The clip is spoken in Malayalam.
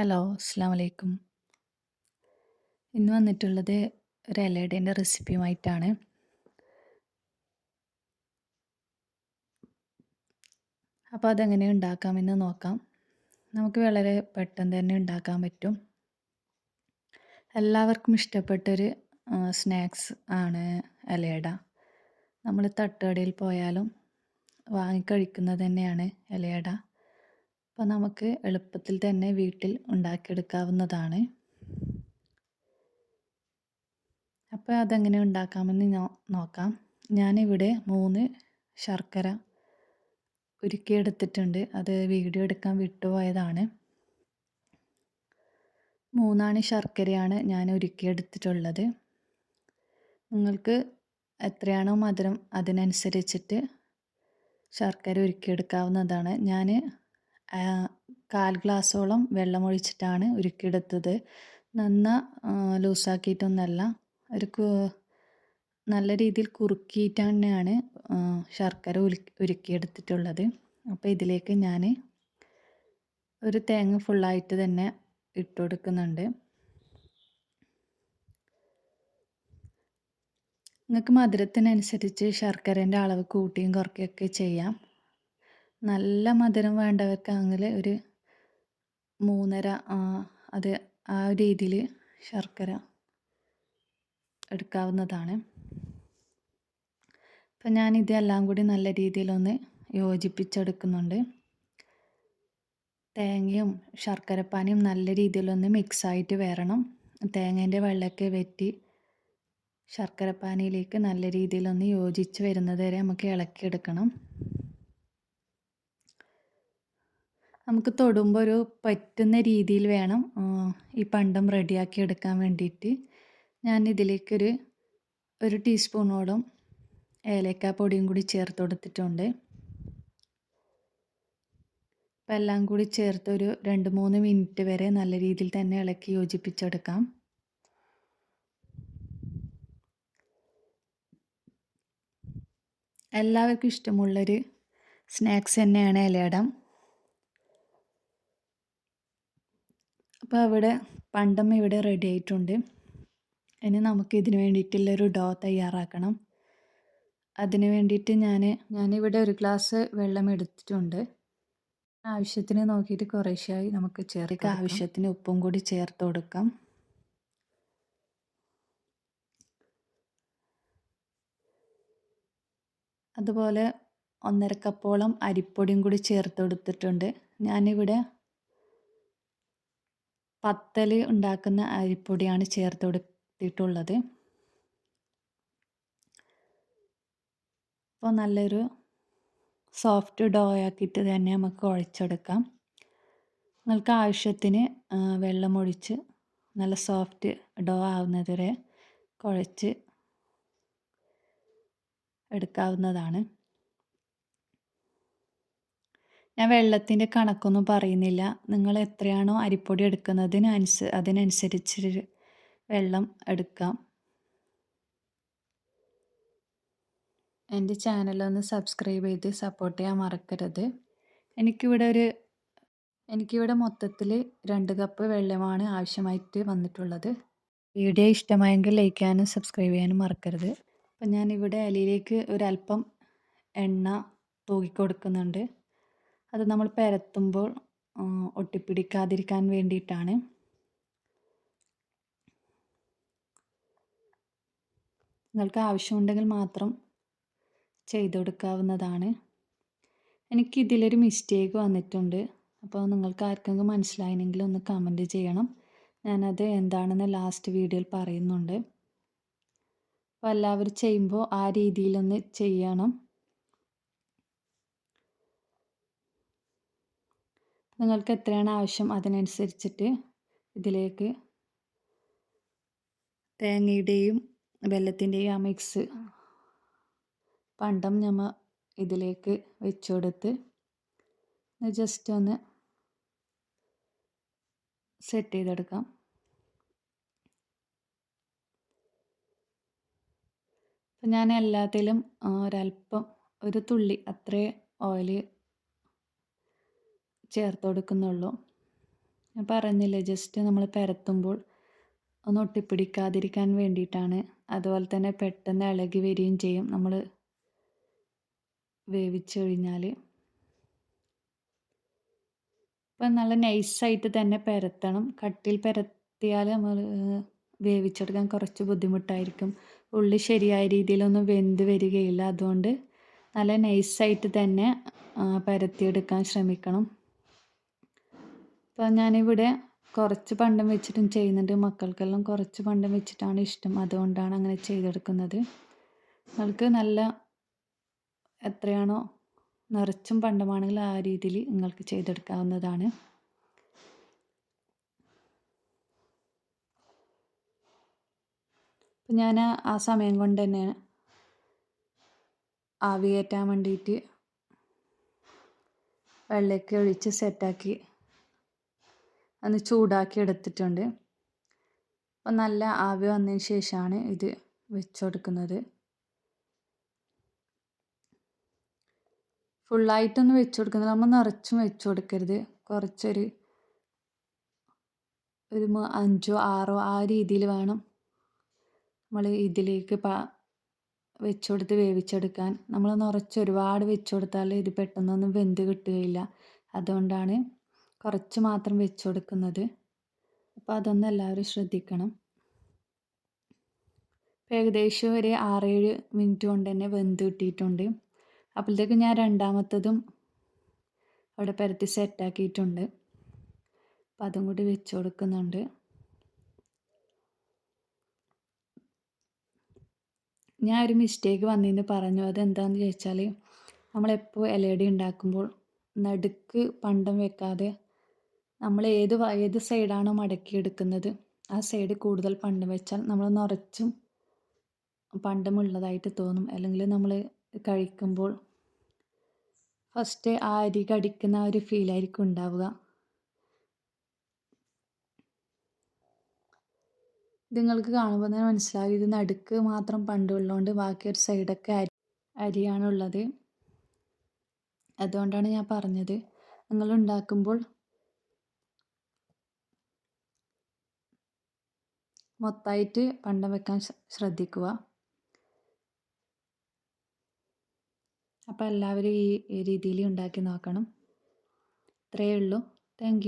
ഹലോ അസ്സാം വലൈക്കും ഇന്ന് വന്നിട്ടുള്ളത് ഒരു ഇലയുടേന്റെ റെസിപ്പിയുമായിട്ടാണ്. അപ്പോൾ അതെങ്ങനെ ഉണ്ടാക്കാമെന്ന് നോക്കാം. നമുക്ക് വളരെ പെട്ടെന്ന് തന്നെ ഉണ്ടാക്കാൻ പറ്റും. എല്ലാവർക്കും ഇഷ്ടപ്പെട്ടൊരു സ്നാക്സ് ആണ് എലയട നമ്മൾ തട്ടുകടയിൽ പോയാലും വാങ്ങിക്കഴിക്കുന്നത് തന്നെയാണ് ഇലയട അപ്പോൾ നമുക്ക് എളുപ്പത്തിൽ തന്നെ വീട്ടിൽ ഉണ്ടാക്കിയെടുക്കാവുന്നതാണ്. അപ്പോൾ അതെങ്ങനെ ഉണ്ടാക്കാമെന്ന് നോക്കാം. ഞാനിവിടെ മൂന്ന് ശർക്കര ഉരുക്കിയെടുത്തിട്ടുണ്ട്. അത് വീഡിയോ എടുക്കാൻ വിട്ടുപോയതാണ്. മൂന്നാണ് ശർക്കരയാണ് ഞാൻ ഉരുക്കിയെടുത്തിട്ടുള്ളത്. നിങ്ങൾക്ക് എത്രയാണോ മധുരം അതിനനുസരിച്ചിട്ട് ശർക്കര ഉരുക്കിയെടുക്കാവുന്നതാണ്. ഞാൻ കാൽ ഗ്ലാസ്സോളം വെള്ളമൊഴിച്ചിട്ടാണ് ഉരുക്കിയെടുത്തത്. നന്ന ലൂസാക്കിയിട്ടൊന്നല്ല ഒരു നല്ല രീതിയിൽ കുറുക്കിയിട്ട് തന്നെയാണ് ശർക്കര ഉരുക്കി ഉരുക്കിയെടുത്തിട്ടുള്ളത്. അപ്പോൾ ഇതിലേക്ക് ഞാൻ ഒരു തേങ്ങ ഫുള്ളായിട്ട് തന്നെ ഇട്ട് കൊടുക്കുന്നുണ്ട് നിങ്ങൾക്ക് മധുരത്തിനനുസരിച്ച് ശർക്കരേന്റെ അളവ് കൂട്ടിയും കുറയ്ക്കുകയൊക്കെ ചെയ്യാം. നല്ല മധുരം വേണ്ടവർക്കാണെങ്കിൽ ഒരു മൂന്നര അത് ആ ഒരു രീതിയിൽ ശർക്കര എടുക്കാവുന്നതാണ്. അപ്പം ഞാൻ ഇതെല്ലാം കൂടി നല്ല രീതിയിലൊന്ന് യോജിപ്പിച്ചെടുക്കുന്നുണ്ട്. തേങ്ങയും ശർക്കരപ്പാനിയും നല്ല രീതിയിലൊന്ന് മിക്സായിട്ട് വരണം തേങ്ങേന്റെ വെള്ളമൊക്കെ വെറ്റി ശർക്കരപ്പാനിയിലേക്ക് നല്ല രീതിയിലൊന്ന് യോജിച്ച് വരുന്നത് വരെ നമുക്ക് ഇളക്കിയെടുക്കണം. നമുക്ക് തൊടുമ്പോൾ ഒരു പറ്റുന്ന രീതിയിൽ വേണം ഈ പണ്ടം റെഡിയാക്കി എടുക്കാൻ വേണ്ടിയിട്ട്. ഞാൻ ഇതിലേക്കൊരു ഒരു ടീസ്പൂണോളം ഏലക്ക പൊടിയും കൂടി ചേർത്ത് കൊടുത്തിട്ടുണ്ട്. അപ്പം എല്ലാം കൂടി ചേർത്ത് ഒരു രണ്ട് മൂന്ന് മിനിറ്റ് വരെ നല്ല രീതിയിൽ തന്നെ ഇളക്കി യോജിപ്പിച്ചെടുക്കാം. എല്ലാവർക്കും ഇഷ്ടമുള്ളൊരു സ്നാക്സ് തന്നെയാണ് ഇലയടം. അപ്പോൾ ഇവിടെ പണ്ടമ്മ ഇവിടെ റെഡി ആയിട്ടുണ്ട്. ഇനി നമുക്ക് ഇതിന് വേണ്ടിയിട്ടുള്ളൊരു ഡോ തയ്യാറാക്കണം. അതിന് വേണ്ടിയിട്ട് ഞാൻ ഞാനിവിടെ ഒരു ഗ്ലാസ് വെള്ളം എടുത്തിട്ടുണ്ട്. ആവശ്യത്തിന് നോക്കിയിട്ട് കുറേശ്ശായി നമുക്ക് ചേർക്ക് ആവശ്യത്തിന് ഉപ്പും കൂടി ചേർത്ത് കൊടുക്കാം. അതുപോലെ ഒന്നര കപ്പോളം അരിപ്പൊടിയും കൂടി ചേർത്ത് കൊടുത്തിട്ടുണ്ട്. ഞാനിവിടെ പത്തൽ ഉണ്ടാക്കുന്ന അരിപ്പൊടിയാണ് ചേർത്ത് കൊടുത്തിട്ടുള്ളത് അപ്പോൾ നല്ലൊരു സോഫ്റ്റ് ഡോ ആക്കിയിട്ട് തന്നെ നമുക്ക് കുഴച്ചെടുക്കാം. നിങ്ങൾക്ക് ആവശ്യത്തിന് വെള്ളമൊഴിച്ച് നല്ല സോഫ്റ്റ് ഡോ ആവുന്നത് വരെ കുഴച്ച് എടുക്കാവുന്നതാണ്. ഞാൻ വെള്ളത്തിന്റെ കണക്കൊന്നും പറയുന്നില്ല. നിങ്ങൾ എത്രയാണോ അരിപ്പൊടി എടുക്കുന്നതിന് അനുസ അതിനനുസരിച്ച് വെള്ളം എടുക്കാം. എന്റെ ചാനലൊന്ന് സബ്സ്ക്രൈബ് ചെയ്ത് സപ്പോർട്ട് ചെയ്യാൻ മറക്കരുത്. എനിക്കിവിടെ ഒരു എനിക്കിവിടെ മൊത്തത്തിൽ രണ്ട് കപ്പ് വെള്ളമാണ് ആവശ്യമായിട്ട് വന്നിട്ടുള്ളത്. വീഡിയോ ഇഷ്ടമായെങ്കിൽ ലൈക്ക് ചെയ്യാനും സബ്സ്ക്രൈബ് ചെയ്യാനും മറക്കരുത്. അപ്പം ഞാനിവിടെ അലിയിലേക്ക് ഒരല്പം എണ്ണ തൂക്കിക്കൊടുക്കുന്നുണ്ട് അത് നമ്മൾ പരത്തുമ്പോൾ ഒട്ടിപ്പിടിക്കാതിരിക്കാൻ വേണ്ടിയിട്ടാണ്. നിങ്ങൾക്ക് ആവശ്യമുണ്ടെങ്കിൽ മാത്രം ചെയ്തു കൊടുക്കാവുന്നതാണ്. എനിക്ക് ഇതിലൊരു മിസ്റ്റേക്ക് വന്നിട്ടുണ്ട്. അപ്പോൾ നിങ്ങൾക്ക് ആർക്കെങ്കിലും മനസ്സിലായിനെങ്കിൽ ഒന്ന് കമന്റ് ചെയ്യണം. ഞാനത് എന്താണെന്ന് ലാസ്റ്റ് വീഡിയോയിൽ പറയുന്നുണ്ട്. അപ്പോൾ എല്ലാവരും ചെയ്യുമ്പോൾ ആ രീതിയിലൊന്ന് ചെയ്യണം. നിങ്ങൾക്ക് എത്രയാണ് ആവശ്യം അതിനനുസരിച്ചിട്ട് ഇതിലേക്ക് തേങ്ങയുടെയും വെല്ലത്തിന്റെയും ആ മിക്സ് പണ്ടം നമ്മൾ ഇതിലേക്ക് വെച്ചുകൊടുത്ത് ജസ്റ്റ് ഒന്ന് സെറ്റ് ചെയ്തെടുക്കാം. ഞാൻ എല്ലാത്തിലും ഒരല്പം ഒരു തുള്ളി അത്രേ ഓയിൽ ചേർത്ത് കൊടുക്കുന്നുള്ളൂ. ഞാൻ പറഞ്ഞില്ലേ ജസ്റ്റ് നമ്മൾ പരത്തുമ്പോൾ ഒന്ന് ഒട്ടിപ്പിടിക്കാതിരിക്കാൻ വേണ്ടിയിട്ടാണ്. അതുപോലെ തന്നെ പെട്ടെന്ന് ഇളകി വരികയും ചെയ്യും. നമ്മൾ വേവിച്ച് കഴിഞ്ഞാൽ ഇപ്പം നല്ല നൈസായിട്ട് തന്നെ പരത്തണം. കട്ടിൽ പരത്തിയാൽ നമ്മൾ വേവിച്ചെടുക്കാൻ കുറച്ച് ബുദ്ധിമുട്ടായിരിക്കും. ഉള്ളി ശരിയായ രീതിയിലൊന്നും വെന്ത് വരികയില്ല. അതുകൊണ്ട് നല്ല നൈസായിട്ട് തന്നെ പരത്തിയെടുക്കാൻ ശ്രമിക്കണം. അപ്പോൾ ഞാനിവിടെ കുറച്ച് പണ്ടം വെച്ചിട്ടും ചെയ്യുന്നുണ്ട്. മക്കൾക്കെല്ലാം കുറച്ച് പണ്ടം വെച്ചിട്ടാണ് ഇഷ്ടം. അതുകൊണ്ടാണ് അങ്ങനെ ചെയ്തെടുക്കുന്നത്. നിങ്ങൾക്ക് നല്ല എത്രയാണോ നിറച്ചും പണ്ടമാണെങ്കിൽ ആ രീതിയിൽ നിങ്ങൾക്ക് ചെയ്തെടുക്കാവുന്നതാണ്. ഞാൻ ആ സമയം കൊണ്ട് തന്നെ ആവി കയറ്റാൻ വേണ്ടിയിട്ട് വെള്ളമൊക്കെ ഒഴിച്ച് സെറ്റാക്കി ഒന്ന് ചൂടാക്കി എടുത്തിട്ടുണ്ട്. അപ്പം നല്ല ആവി വന്നതിന് ശേഷമാണ് ഇത് വെച്ച് കൊടുക്കുന്നത് ഫുള്ളായിട്ടൊന്നും വെച്ച് കൊടുക്കുന്നില്ല നമ്മൾ നിറച്ചും വെച്ച് കൊടുക്കരുത് കുറച്ചൊരു ഒരു അഞ്ചോ ആറോ ആ രീതിയിൽ വേണം നമ്മൾ ഇതിലേക്ക് പ വെച്ച് കൊടുത്ത് വേവിച്ചെടുക്കാൻ. നമ്മൾ നിറച്ച് ഒരുപാട് വെച്ച് കൊടുത്താൽ ഇത് പെട്ടെന്നൊന്നും വെന്ത് കിട്ടുകയില്ല. അതുകൊണ്ടാണ് കുറച്ച് മാത്രം വെച്ച് കൊടുക്കുന്നത്. അപ്പോൾ അതൊന്നും എല്ലാവരും ശ്രദ്ധിക്കണം. ഏകദേശം ഒരു ആറേഴ് മിനിറ്റ് കൊണ്ട് തന്നെ വെന്ത് കിട്ടിയിട്ടുണ്ട്. അപ്പോഴത്തേക്ക് ഞാൻ രണ്ടാമത്തതും അവിടെ പരത്തി സെറ്റാക്കിയിട്ടുണ്ട് അപ്പം അതും കൂടി വെച്ച് കൊടുക്കുന്നുണ്ട്. ഞാൻ ഒരു മിസ്റ്റേക്ക് വന്നിന്ന് പറഞ്ഞു. അതെന്താണെന്ന് ചോദിച്ചാൽ നമ്മളെപ്പോൾ ഇലയടി ഉണ്ടാക്കുമ്പോൾ നടുക്ക് പണ്ടം വെക്കാതെ നമ്മൾ ഏത് ഏത് സൈഡാണോ മടക്കിയെടുക്കുന്നത് ആ സൈഡ് കൂടുതൽ പണ്ട് വെച്ചാൽ നമ്മൾ നിറച്ചും പണ്ടമുള്ളതായിട്ട് തോന്നും. അല്ലെങ്കിൽ നമ്മൾ കഴിക്കുമ്പോൾ ഫസ്റ്റ് ആ അരി കടിക്കുന്ന ആ ഒരു ഫീലായിരിക്കും ഉണ്ടാവുക. നിങ്ങൾക്ക് കാണുമ്പോൾ തന്നെ മനസ്സിലാവും. ഇത് നടുക്ക് മാത്രം പണ്ടുള്ളതുകൊണ്ട് ബാക്കി ഒരു സൈഡൊക്കെ അരി അരിയാണുള്ളത്. അതുകൊണ്ടാണ് ഞാൻ പറഞ്ഞത്. നിങ്ങൾ ഉണ്ടാക്കുമ്പോൾ മൊത്തമായിട്ട് പണ്ടം വെക്കാൻ ശ്രദ്ധിക്കുക. അപ്പോൾ എല്ലാവരും ഈ രീതിയിൽ ഉണ്ടാക്കി നോക്കണം. ഇത്രയേ ഉള്ളൂ. താങ്ക്